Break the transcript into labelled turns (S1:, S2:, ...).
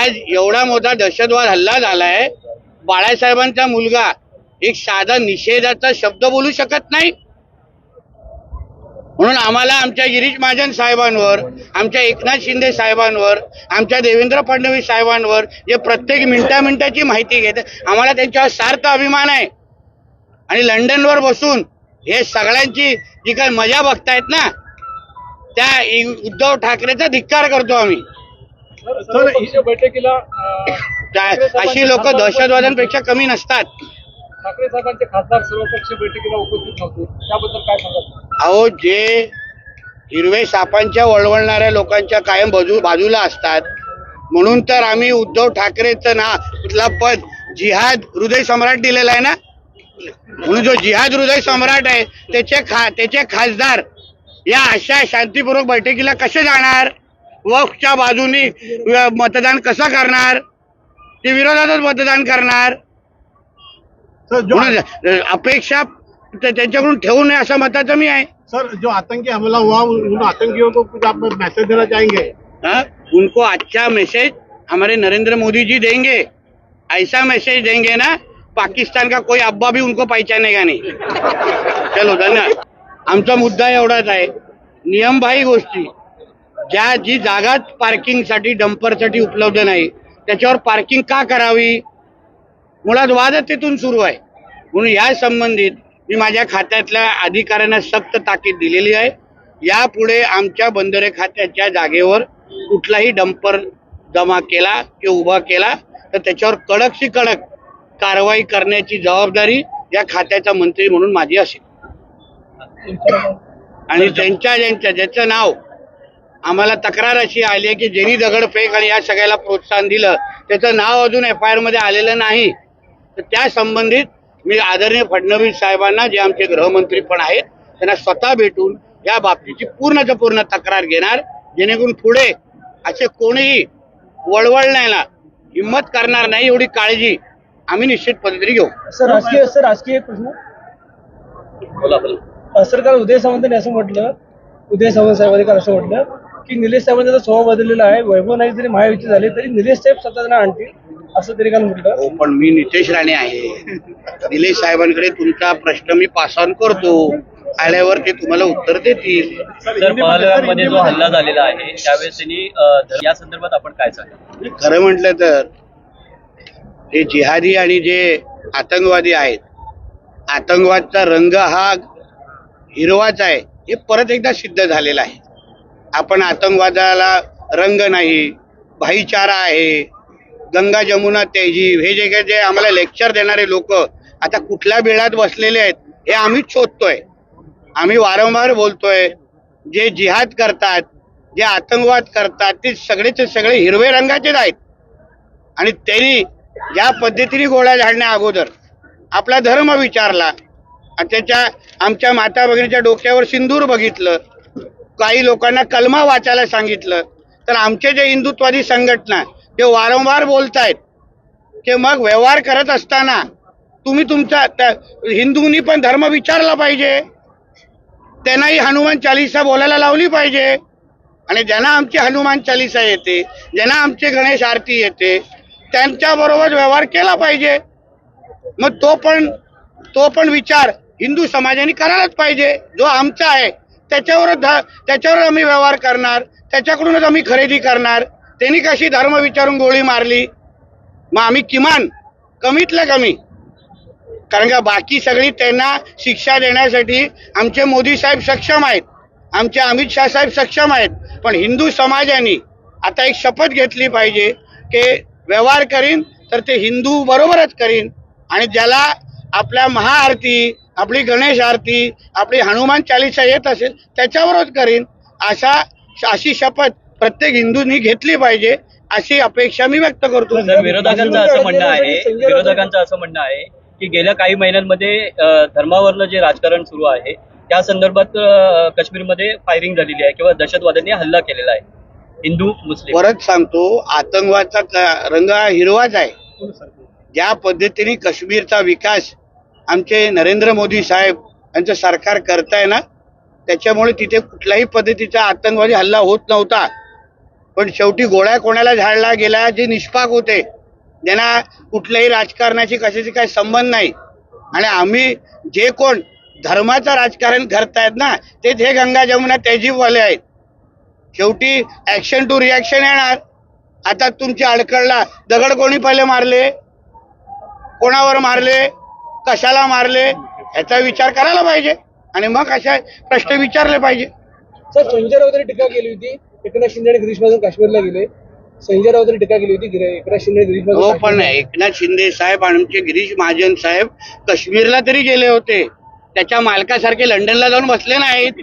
S1: आज एवढा मोठा दहशतवाद हल्ला झालाय. बाळासाहेबांचा मुलगा एक साधा निषेधाचा शब्द बोलू शकत नाही. म्हणून आम्हाला आमच्या गिरीश महाजन साहेबांवर आमच्या एकनाथ शिंदे साहेबांवर आमच्या देवेंद्र फडणवीस साहेबांवर जे प्रत्येक मिनिटा मिनिटाची माहिती घेत आम्हाला त्यांच्यावर सार्थ अभिमान आहे. आणि लंडनवर बसून हे सगळ्यांची जी काही मजा बघतायत ना त्या उद्धव ठाकरेचा धिक्कार करतो आम्ही.
S2: बैठकीला
S1: अशी लोक दहशतवाद्यांपेक्षा कमी नसतात.
S2: ठाकरे साहेबांचे खासदार सर्वपक्षीय बैठकीला उपस्थित नव्हते. त्याबद्दल काय सांगाल?
S1: अहो जे हिरवे सापांच्या वळवळणाऱ्या लोकांच्या कायम बाजू बाजूला असतात म्हणून तर आम्ही उद्धव ठाकरेचं ना कुठला पद जिहाद हृदय सम्राट दिलेला आहे ना? म्हणून जो जिहाद हृदय सम्राट आहे त्याचे खा त्याचे खासदार या अशा शांतीपूर्वक बैठकीला कसे जाणार? वक्फच्या बाजूनी मतदान कसं करणार? ते विरोधातच मतदान करणार. अपेक्षा त्या- त्यांच्याकडून ठेवू नये असं मताचं मी आहे.
S3: सर जो आतंकी हमला हुआ उन आतंकियों को कुछ आप मैसेज देना चाहेंगे?
S1: हाँ? उनको अच्छा मैसेज हमारे नरेंद्र मोदी जी देंगे। ऐसा मैसेज देंगे ना पाकिस्तान का कोई अब्बा भी उनको पहचानेगा नहीं। चलो धन्यवाद। आमचा मुद्दा एवढाच आहे. नियमबाह्य गोष्टी. ज्या जी जागा पार्किंगसाठी डंपरसाठी उपलब्ध नाही त्याच्यावर पार्किंग का करावी? मुळात वादच तिथून सुरू आहे. म्हणून या संबंधित मी माझ्या खात्यातल्या अधिकाऱ्यांना सक्त ताकीद दिलेली आहे. यापुढे आमच्या बंदरे खात्याच्या जागेवर कुठलाही डंपर जमा केला किंवा उभा केला तर त्याच्यावर कडकशी कडक कारवाई करण्याची जबाबदारी या खात्याचा मंत्री म्हणून माझी असेल. आणि त्यांच्या ज्यांच्या ज्याचं नाव आम्हाला तक्रार अशी आली आहे की ज्यांनी दगडफेक आणि या सगळ्याला प्रोत्साहन दिलं. त्याचं नाव अजून एफ आय आरमध्ये आलेलं नाही. तर त्या संबंधित मी आदरणीय फडणवीस साहेबांना जे आमचे गृहमंत्री पण आहेत त्यांना स्वतः भेटून या बाबतीची पूर्णच्या पूर्ण तक्रार घेणार. जेणेकरून पुढे असे कोणीही वळवळण्याला हिंमत करणार नाही एवढी काळजी आम्ही निश्चित पद्धतीने घेऊ.
S4: सर राजकीय सर राजकीय प्रश्न. सर काल उदय सामंतांनी असं म्हटलं उदय सामंत साहेबांनी काल असं म्हटलं की निलेश साहेबांचा स्वभाव बदललेला आहे. वैभव नाईक जरी महायुती झाले तरी निलेश साहेब स्वतःना आणतील असं तरी काल म्हटलं.
S1: हो पण मी नितेश राणे आहे. निलेश साहेबांकडे तुमचा प्रश्न मी पास ऑन करतो. आल्यावर ते तुम्हाला उत्तर देतील.
S5: तर पहलगाममध्ये जो हल्ला झालेला आहे त्यावेळेस त्यांनी अ, या संदर्भात आपण काय
S1: खरं म्हटलं तर हे जिहादी आणि जे आतंकवादी आहेत आतंकवादचा रंग हा हिरवाच आहे. हे परत एकदा सिद्ध झालेलं आहे. आपण आतंकवादाला रंग नाही भाईचारा आहे गंगा जमुना तेजीब हे जे काही जे आम्हाला लेक्चर देणारे लोक आता कुठल्या बिळात बसलेले आहेत हे आम्हीच शोधतोय. आम्ही वारंवार बोलतोय जे जिहाद करतात जे आतंकवाद करतात ते सगळेचे सगळे हिरवे रंगाचेच आहेत. आणि त्यांनी या पद्धतीने गोळ्या झाडण्या अगोदर आपला धर्म विचारला आणि त्याच्या आमच्या माता भगिनीच्या डोक्यावर सिंदूर बघितलं. काही लोकांना कलमा वाचायला सांगितलं. तर आमचे जे हिंदुत्वादी संघटना ते वारंवार बोलतायत की मग व्यवहार करत असताना तुम्ही तुमचा हिंदूंनी पण धर्म विचारला पाहिजे. त्यांनाही हनुमान चालिसा बोलायला लावली पाहिजे. आणि ज्यांना आमची हनुमान चालिसा येते ज्यांना आमचे गणेश आरती येते त्यांच्याबरोबर व्यवहार केला पाहिजे. मग तो पण तो पण विचार हिंदू समाजाने करायलाच पाहिजे जो आमचा आहे. त्याच्यावर त्याच्यावर आम्ही व्यवहार करणार त्याच्याकडूनच आम्ही खरेदी करणार. त्यांनी कशी धर्म विचारून गोळी मारली? मग आम्ही किमान कमीतल्या कमी. कारण का बाकी सगळी त्यांना शिक्षा देण्यासाठी आमचे मोदी साहेब सक्षम आहेत. आमचे अमित शाह साहेब सक्षम आहेत. पण हिंदू समाजाने आता एक शपथ घेतली पाहिजे की व्यवहार करीन तर ते हिंदू बरोबरच करीन. आणि ज्याला आपल्या महाआरती आपली गणेश आरती आपली हनुमान चालिसा येत असेल त्याच्यावरच करीन. अशा अशी शपथ प्रत्येक हिंदूंनी घेतली पाहिजे अशी अपेक्षा मी व्यक्त करतो.
S5: विरोधकांचं असं म्हणणं आहे विरोधकांचं असं म्हणणं आहे की गेल्या काही महिन्यांमध्ये धर्मावरलं जे राजकारण सुरू आहे त्या संदर्भात काश्मीरमध्ये फायरिंग झालेली आहे किंवा दहशतवाद्यांनी हल्ला केलेला आहे. हिंदू मुस्लिम.
S1: परत सांगतो आतंकवादचा रंग हा हिरवाच आहे. ज्या पद्धतीने काश्मीरचा विकास आमचे नरेंद्र मोदी साहेब यांचं सरकार करताय ना त्याच्यामुळे तिथे कुठल्याही पद्धतीचा आतंकवादी हल्ला होत नव्हता. पण शेवटी गोळ्या कोणाला झाडला गेला जे निष्पाक होते ज्यांना कुठल्याही राजकारणाशी कशाशी काही संबंध नाही. आणि आम्ही जे कोण धर्माचं राजकारण करतायत ना तेच हे गंगा जमुना तहजीबवाले आहेत. शेवटी ॲक्शन टू रिॲक्शन येणार. आता तुमच्या अडकळला दगड कोणी पहिले मारले? कोणावर मारले? कशाला मारले ह्याचा विचार करायला पाहिजे. आणि मग अशा प्रश्न विचारले पाहिजे.
S4: सर संजय राऊतांनी टीका केली होती एकनाथ शिंदे आणि गिरीश महाजन काश्मीरला गेले. संजय राऊतांनी टीका केली होती गिरी- एकनाथ शिंदे गिरीश महाजन
S1: हो पण
S4: काश्मीरला-
S1: एकनाथ शिंदे साहेब आणि आमचे गिरीश महाजन साहेब काश्मीरला तरी गेले होते. त्याच्या मालकासारखे लंडनला जाऊन बसले नाहीत.